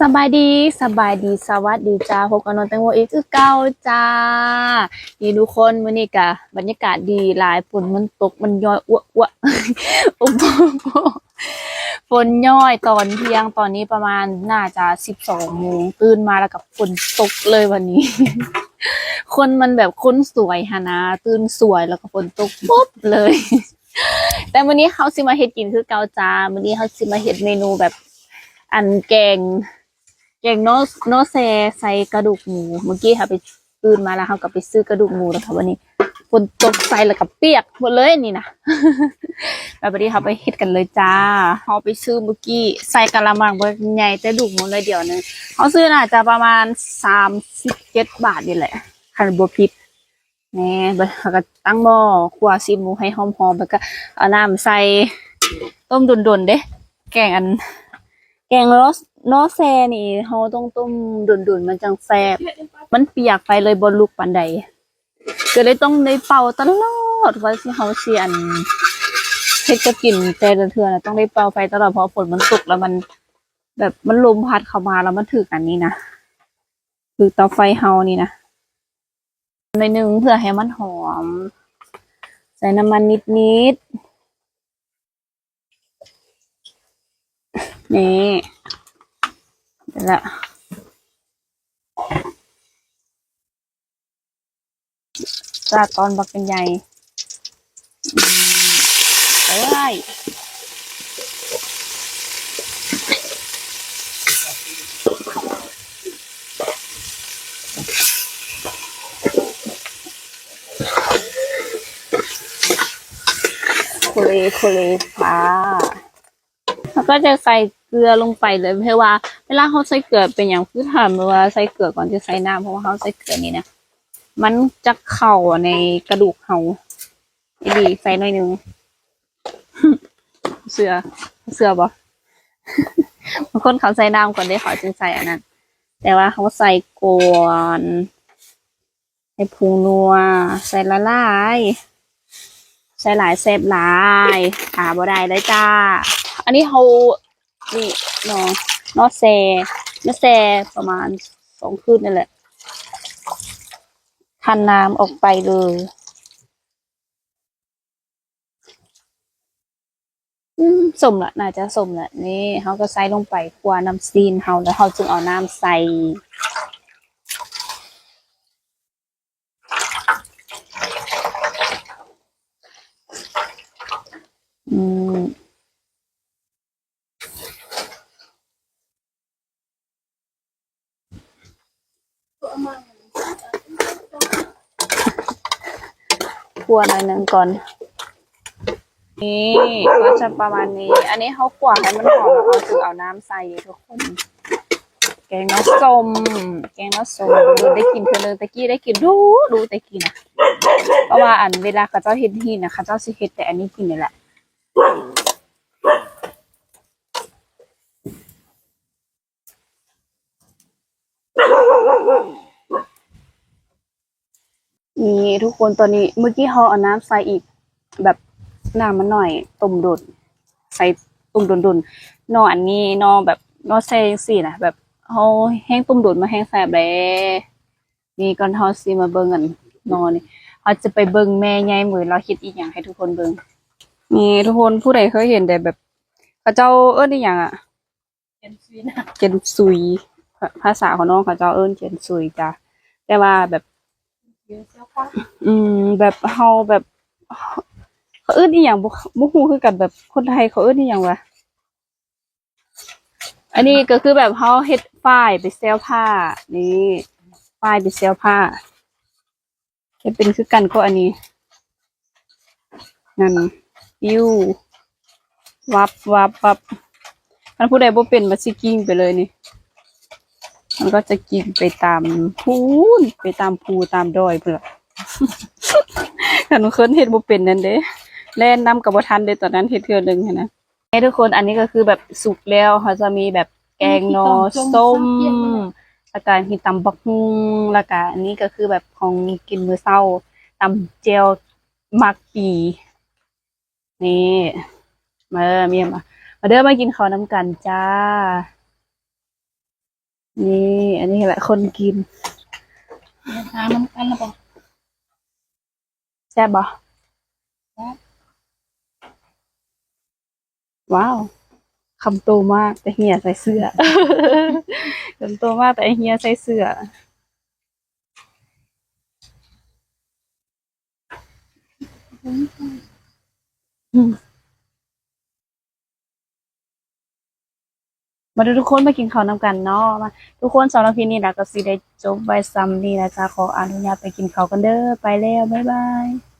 สบายดีสบายดีสวัสดีจ้าพบกับน้องแตงโมอีกคือเก่าจ้านี่ทุกคนมื้อนี้กะบรรยากาศดีหลายฝนมันตกมันย้อยอ้วกอ้วกฝนย้อยตอนเที่ยงตอนนี้ประมาณน่าจะสิบสองโมงตื่นมาแล้วกับฝนตกเลยวันนี้ คนมันแบบคนสวยฮะนะตื่นสวยแล้วก็ฝนตกปุ๊บเลย แต่วันนี้เขาสิมาเฮ็ดกินคือเกาจ้าวันนี้เขาสิมาเฮ็ดเมนูแบบอันแกง แกงโนโนเซใส่กระดูกหมู เมื่อกี้ค่ะไปตื่นมาแล้วเขาก็ไปซื้อกระดูกหมูแล้วค่ะวันนี้ฝนตกใส่แล้วก็เปียกหมดเลยนี่นะแล้ววันนี้เขาไปเฮ็ดกันเลยจ้าเขาไปซื้อเมื่อกี้ใส่กะละมังเบอร์ใหญ่แต่ดูกหมูเลยเดียวหนึงเขาซื้อน่าจะประมาณสามสิบเจ็ดบาทนี่แหละคันบัวพิษแหน่เบดเขาก็ตั้งหม้อคั่วซีหมูให้หอมๆแล้วก็เอาน้ำใส่ต้มดุนๆเด้แกงอัน แกงรสโนแซนี่เขาต้องต้มดุนๆมันจังแซ่บมันเปียกไปเลยบนลูกปันใดก็เลยต้องในเป่าตลอดว่าสิเขาเสียนเฮ็ดจะกินแต่ละเทื่อนะต้องได้เป่าไฟตลอดเพราะฝนมันตกแล้วมัน แบบมันลมพัดเข้ามาแล้วมันถึกอันนี้นะคือเตาไฟเฮานี่นะในอยหนึ่งเพื่อให้มันหอม ใส่น้ำมันนิดๆ นี่เดี๋ยวละจาดตอนบักเป็นใหญ่ไปเลยโคเลโคเลฟ้า ก็จะใส่เกลือลงไปเลยเพราะว่า เวลาเขาใส่เกลือเป็นอย่างพื้นฐานเวลาใส่เกลือก่อนจะใส่น้ำเพราะว่าเขาใส่เกลือนี่นะมันจะเข่าในกระดูกเขาอีดีใส่หน่อยนึงเสือเสือบ่บางคนเขาใส่น้ำก่อนได้เขาจึงใส่อันนั้น แต่ว่าเขาใส่ก่อนใส่ผงนัว ใส่ละลาย ใส่หลายเซฟหลายหาบ่ได้เลยจ้า อันนี้เขานี่เนาะนอแซนอแซประมาณสองคืนนั่นแหละคันน้ำออกไปเลยอืมสมละน่าจะสมละนี่เขาก็ใส่ลงไปคั่วน้ำซีนเขาแล้วเขาจึงเอาน้ำใส่ คั่วหน่อยหนึ่งก่อน นี่ก็จะประมาณนี้ อันนี้เขากวาดให้มันหอมแล้วเขาถึงเอาน้ำใส่ทุกคน แกงน้ำส้มแกงน้ำส้มดูได้กินเพื่อเลยตะกี้ได้กินดูดูตะกี้นะเพราะว่าอันเวลาเขาเจ้าเฮ็ดที่นะเขาเจ้าสิเฮ็ดแต่อันนี้กินนี่แหละ นี่ ทุกคนตอนนี้เมื่อกี้เขาเอาน้ำใส่อีก แบบน้ำมันหน่อยต้มโดดใส่ต้มโดนโดนนออันนี้นอแบบนอใส่สี่นะแบบเขาแห้งต้มโดดมาแห้งแสบเลยนี่ก่อนเขาซีมาเบิ่งกันนอนี่เขาจะไปเบิ่งแม่ใหญ่มือเราคิดอีกอย่างให้ทุกคนเบิ่งนี่ทุกคนผู้ใดเคยเห็นแต่แบบเขาเจ้าเอิ้นอีหยังอะเห็นซีนะเจนซุยภาภาษาของน้องเขาเจ้าเอิ้นเจนซุยจ้ะแต่ว่าแบบ เยอะเสื้อผ้าอืม แบบเฮาแบบเขาเอิ้นอีหยังบ่บ่ฮู้คือกันแบบคนไทยเขาเอิ้นอีหยังวะอันนี้ก็คือแบบเฮาเฮ็ดฝ้ายไปเซลผ้า นี่ฝ้ายไปเซลผ้าเฮ็ดเป็นคือกันก็อันนี้ นั่นปิ้ววับวับวับถ้าผู้ใดบ่เป็นมาสิกิ้งไปเลยนี่ มันก็จะกินไปตามพูนไปตามภูตามดอยเพื่อขันเคินเฮ็ดบ่เป็นนั่นเด้แล่นน้ำกับบ่ทันเด้ตอนนั้นเฮ็ดเทือหนึงหั้นนะให้ทุกคนอันนี้ก็คือแบบสุกแล้วเขาจะมีแบบแกงนอส้มแล้วก็มีตำบักฮุงแล้วก็อันนี้ก็คือแบบของกินมือเช้าตำเจียวมักปี นี่มาเมียมามาเด้อมากินข้าวน้ำกันจ้า นี่ อันนี้แหละคนกินทานน้ำกันแล้วบอกแซ่บบ่แซ่บว้าวคำโตมากแต่เฮียใส่เสื้อคำโตมากแต่เฮียใส่เสื้อม มาดูทุกคนมากินข้าวนำกันเนาะมาทุกคนสำหรับคลิปนี้นะก็สิได้จบไว้ซ้ำนี่นะจ๊ะขออนุญาตไปกินข้าวกันเด้อไปแล้วบ๊ายบาย